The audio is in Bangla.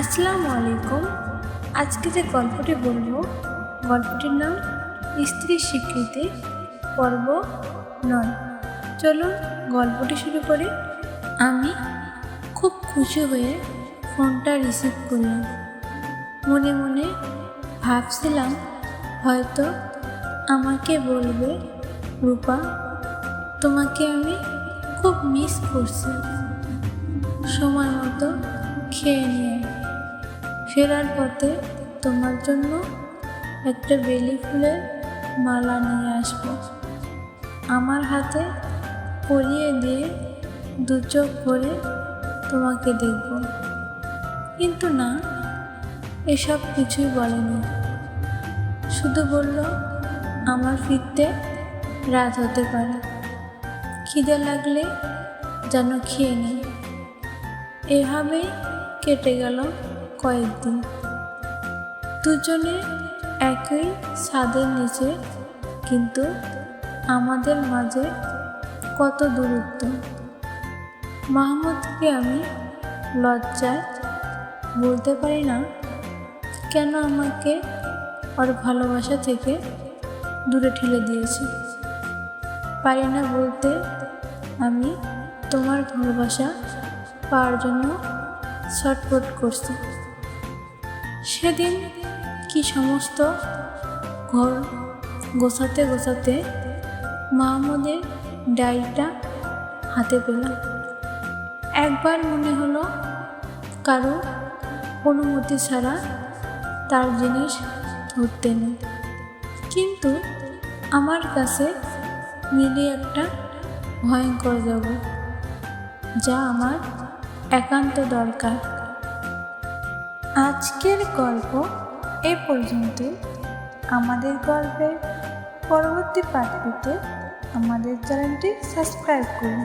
আসসালামু আলাইকুম। আজকে যে গল্পটি বলব, গল্পটির নাম স্ত্রী স্বীকৃতি, পর্ব নয়। চলুন গল্পটি শুরু করি। আমি খুব খুশি হয়ে ফোনটা রিসিভ করলাম। মনে মনে ভাবছিলাম, হয়তো আমাকে বলবে, রূপা, তোমাকে আমি খুব মিস করছি। সময় মতো খেয়ে নিয়ে ফেরার পথে তোমার জন্য একটা বেলি ফুলের মালা নিয়ে আসব। আমার হাতে পরিয়ে দিয়ে দু চোখ ভরে তোমাকে দেখব। কিন্তু না, এসব কিছুই বলেনি। শুধু বলল, আমার ফিরতে রাত হতে পারে। খিদে লাগলে যেন খেয়ে নিই। এভাবেই কেটে গেল কয়েকদিন। দুজনে একই ছাদের নিচে কিন্তু আমাদের মাঝে কত দূরত্ব। মাহমুদকে আমি লজ্জায় বলতে পারি না, কেন আমাকে ওর ভালোবাসা থেকে দূরে ঠেলে দিয়েছে। পারি না বলতে আমি তোমার ভালোবাসা পাওয়ার জন্য ছটফট করছি। সেদিন কি সমস্ত ঘর গোছাতে গোছাতে মাহমুদের ডায়েরিটা হাতে পেলাম একবার মনে হলো কারও অনুমতি ছাড়া তার জিনিস ধরতে নেই। কিন্তু আমার কাছে মিলিয়ে একটা ভয়ঙ্কর জগৎ, যা আমার একান্ত দরকার। আজকের গল্প এ পর্যন্ত আমাদের গল্পের পরবর্তী পাঠ পেতে আমাদের চ্যানেলটি সাবস্ক্রাইব করুন।